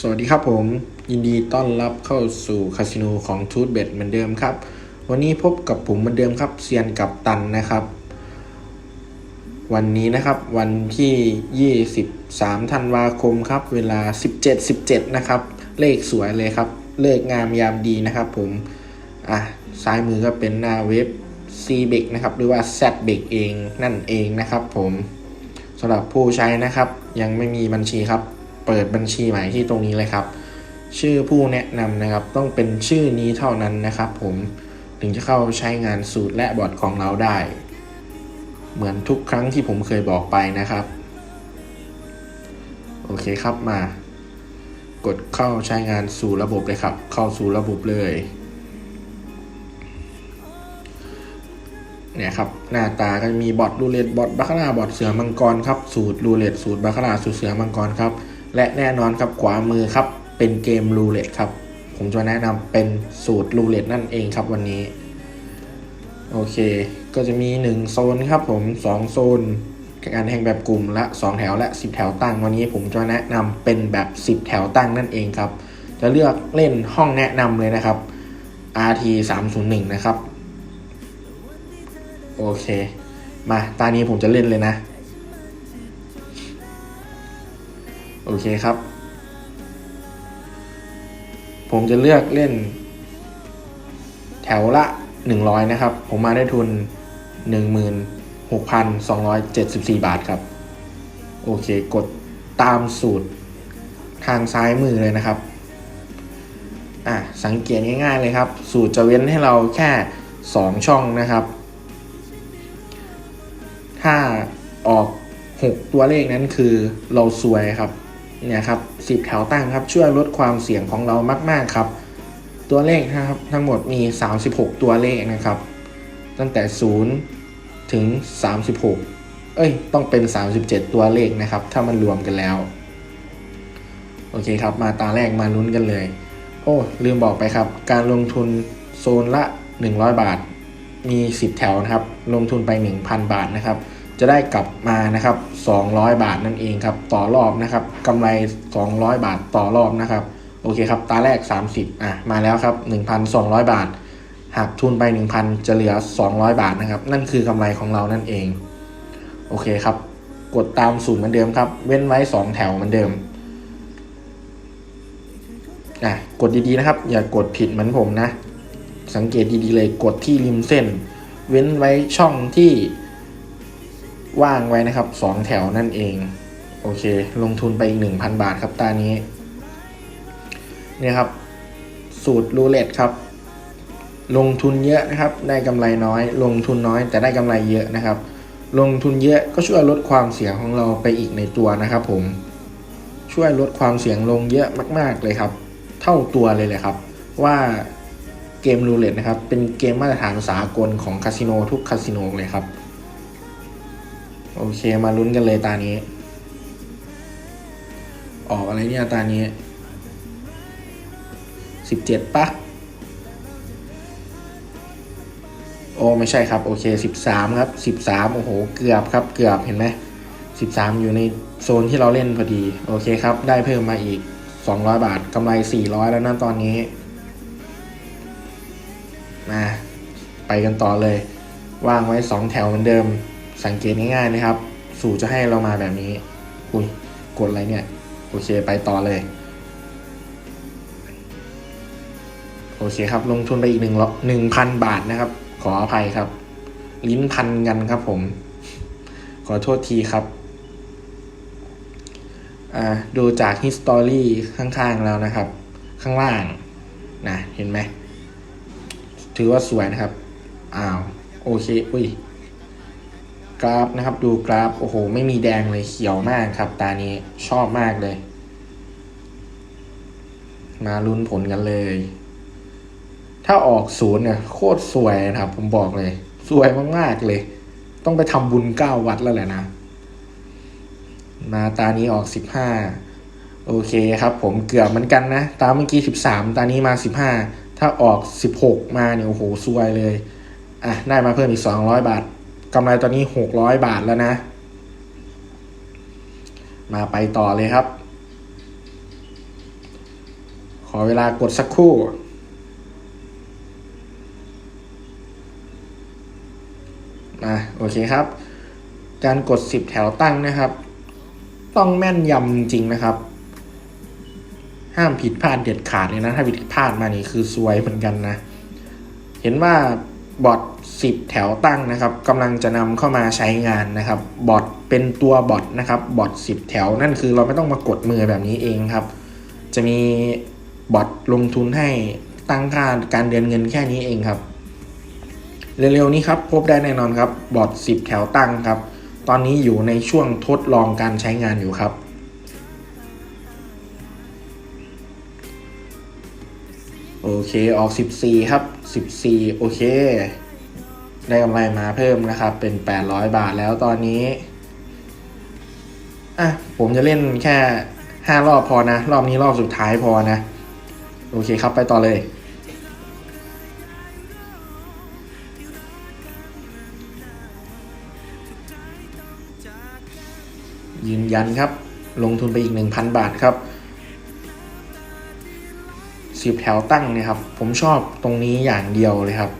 สวัสดีครับผม ยินดีต้อนรับเข้าสู่คาสิโนของทูตเบ็ดเหมือนเดิมครับ วันนี้พบกับผมเหมือนเดิมครับเซียนกับตันนะครับ วันนี้นะครับวันที่ 23ธันวาคมครับ เวลา 17 17 นะครับ เลขสวยเลยครับ เลขงามยามดีนะครับผม อะ ซ้ายมือก็เป็นหน้าเว็บ c b e c นะครับ หรือว่า z b e c เองนั่นเองนะครับผมสำหรับผู้ใช้นะครับยังไม่มีบัญชีครับ เปิดบัญชีใหม่ที่ตรงนี้เลยครับ ชื่อผู้แนะนำนะครับ ต้องเป็นชื่อนี้เท่านั้นนะครับ ผมถึงจะเข้าใช้งานสูตรและบอร์ดของเราได้ เหมือนทุกครั้งที่ผมเคยบอกไปนะครับ โอเคครับมากดเข้าใช้งานสู่ระบบเลยครับ เข้าสู่ระบบเลยเนี่ยครับหน้าตาก็จะมีบอทรูเลตบอทบาคาร่าบอทเสือมังกรครับสูตรรูเลตสูตรบาคาร่าสูตรเสือมังกรครับ และแน่นอนครับขวามือครับ เป็นเกมรูเล็ตครับ ผมจะแนะนำเป็นสูตรรูเล็ตนั่นเองครับวันนี้ โอเค ก็จะมี 1 โซนครับผม 2 โซนการแข่งแบบกลุ่มละ 2 แถวและ 10 แถวตั้งวันนี้ ผมจะแนะนำเป็นแบบ 10 แถวตั้งนั่นเองครับ จะเลือกเล่นห้องแนะนำเลยนะครับ RT 301นะครับ โอเค มาตานี้ผมจะเล่นเลยนะ โอเคครับ ผมจะเลือกเล่น แถวละ 100 นะครับ ผมมาได้ทุน 16,274 บาทครับ โอเค กดตามสูตรทางซ้ายมือเลยนะครับ อะ สังเกตง่ายๆเลยครับ สูตรจะเว้นให้เราแค่ 2 ช่องนะครับ ถ้าออก 6 ตัวเลขนั้นคือเราซวยครับ เนี่ยครับ10แถวตั้งครับ ช่วยลดความเสี่ยงของเรามากๆครับ ตัวเลขนะครับทั้งหมดมี 36 ตัวเลขนะครับ ตั้งแต่ 0 ถึง 36 เอ้ย ต้องเป็น 37 ตัวเลขนะครับ ถ้ามันรวมกันแล้ว โอเคครับ มาตาแรกมาลุ้นกันเลย โอ้ ลืมบอกไปครับ การลงทุนโซนละ 100 บาท มี 10 แถวนะครับ ลงทุนไป 1,000 บาทนะครับ จะได้กลับมานะครับ 200 บาทนั่นเองครับ ต่อรอบนะครับกำไร 200 บาทต่อรอบนะครับ โอเคครับ ตาแรก 30 อะ มาแล้วครับ 1,200 บาท หากทุนไป 1,000 จะเหลือ 200 บาทนะครับ นั่นคือกำไรของเรานั่นเอง โอเคครับ กดตามสูตรเหมือนเดิมครับ เว้นไว้ 2 แถวเหมือนเดิม อะ กดดีๆนะครับ อย่ากดผิดเหมือนผมนะ สังเกตดีๆเลย กดที่ริมเส้น เว้นไว้ช่องที่ ว่างไว้นะครับ 2 แถวนั่นเอง โอเค ลงทุนไปอีก 1,000 บาทครับตานี้เนี่ยครับ สูตรรูเล็ตครับ ลงทุนเยอะนะครับ ได้กำไรน้อย ลงทุนน้อย แต่ได้กำไรเยอะนะครับ ลงทุนเยอะก็ช่วยลดความเสี่ยงของเราไปอีกในตัวนะครับผมช่วยลดความเสี่ยงลงเยอะมาก ๆเลยครับ เท่าตัวเลยเลยครับ ว่าเกมรูเล็ตนะครับ เป็นเกมมาตรฐานสากลของคาสิโนทุกคาสิโนเลยครับ โอเคมาลุ้นกันเลยตานี้ ออกอะไรเนี่ยตานี้สิบเจ็ดปะโอ้ไม่ใช่ครับ โอเคสิบสามครับสิบสามโอ้โห เกือบครับเกือบเห็นไหมสิบสามอยู่ในโซนที่เราเล่นพอดี โอเคครับ ได้เพิ่มมาอีกสองร้อยบาทกำไรสี่ร้อยแล้วนะตอนนี้ มา ไปกันต่อเลย ว่างไว้สองแถวเหมือนเดิม สังเกตง่ายๆนะครับ สูตรจะให้เรามาแบบนี้ อุ้ยกดอะไรเนี่ย โอเคไปต่อเลย โอเคครับ ลงทุนไปอีกหนึ่งหนึ่งพันบาทนะครับ ขออภัยครับ ลิ้นพันกันครับผม ขอโทษทีครับ อ่า ดูจาก history ข้างๆแล้วนะครับ ข้างล่าง นะ เห็นไหม ถือว่าสวยนะครับ อ้าว โอเค อุ้ย กราฟนะครับ ดูกราฟ โอ้โห ไม่มีแดงเลยเขียวมากครับ ตานี้ชอบมากเลย มาลุ้นผลกันเลย ถ้าออกศูนย์เนี่ย โคตรสวยนะครับ ผมบอกเลย สวยมากๆเลย ต้องไปทำบุญเก้าวัดแล้วแหละนะ มาตานี้ออกสิบห้าโอเคครับผมเกือบเหมือนกันนะ ตาเมื่อกี้สิบสามตานี้มาสิบห้าถ้าออกสิบหกมาเนี่ยโอ้โหซวยเลย อะ ได้มาเพิ่มอีกสองร้อยบาท กำไรตอนนี้หกร้อยบาทแล้วนะ มาไปต่อเลยครับ ขอเวลากดสักครู่มาโอเคครับ การกด 10 แถวตั้งนะครับ ต้องแม่นยำจริงนะครับ ห้ามผิดพลาดเด็ดขาดเลยนะ ถ้าผิดพลาดมานี่คือซวยเหมือนกันนะ เห็นว่า บอท10 แถวตั้งนะครับกำลังจะนำเข้ามาใช้งานนะครับบอทเป็นตัวบอทนะครับบอท10 แถวนั่นคือเราไม่ต้องมากดมือแบบนี้เองครับ จะมีบอทลงทุนให้ตั้งค่าการเดินเงินแค่นี้เองครับ เร็วๆนี้ครับพบได้แน่นอนครับบอท10 แถวตั้งครับ ตอนนี้อยู่ในช่วงทดลองการใช้งานอยู่ครับ โอเคออก 14 ครับ 14 โอเค ได้กำไรมาเพิ่มนะครับ เป็น 800 บาทแล้วตอนนี้ อะ ผมจะเล่นแค่ 5 รอบพอนะ รอบนี้รอบสุดท้ายพอนะ โอเคครับไปต่อเลย ยืนยันครับ ลงทุนไปอีก 1,000 บาทครับ สิบแถวตั้งเนี่ยครับ ผมชอบตรงนี้อย่างเดียวเลยครับ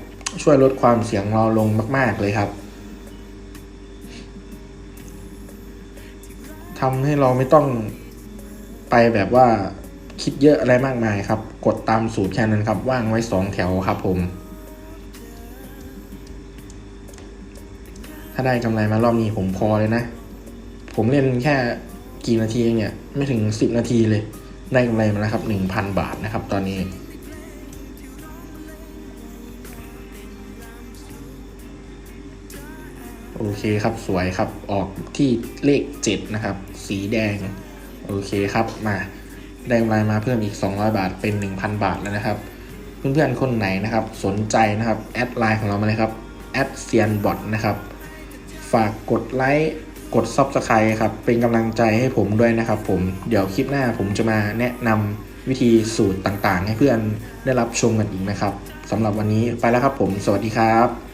ช่วยลดความเสียงเราลงมาก ๆ เลยครับทำให้เราไม่ต้องไปแบบว่าคิดเยอะอะไรมากมายครับ กดตามสูตรแค่นั้นครับ ว่างไว้สองแถวครับผม ถ้าได้กำไรมารอบนี้ผมพอเลยนะ ผมเล่นแค่กี่นาทีเองเนี่ย ไม่ถึงสิบนาทีเลย ได้กำไรมาแล้วครับหนึ่งพันบาทนะครับ ตอนนี้ โอเคครับสวยครับออกที่เลขเจ็ดนะครับ สีแดง โอเคครับมาได้กำไรมาเพิ่มอีก 200 บาทเป็น 1,000 บาทแล้วนะครับ เพื่อนๆคนไหนนะครับ สนใจนะครับ แอดไลน์ของเรามาเลยครับแอดเซียนบอทนะครับ ฝากกดไลค์ กด Subscribe ครับ เป็นกำลังใจให้ผมด้วยนะครับผมเดี๋ยวคลิปหน้าผมจะมาแนะนำวิธีสูตรต่างๆ ให้เพื่อนได้รับชมกันอีกนะครับสำหรับวันนี้ไปแล้วครับผม สวัสดีครับ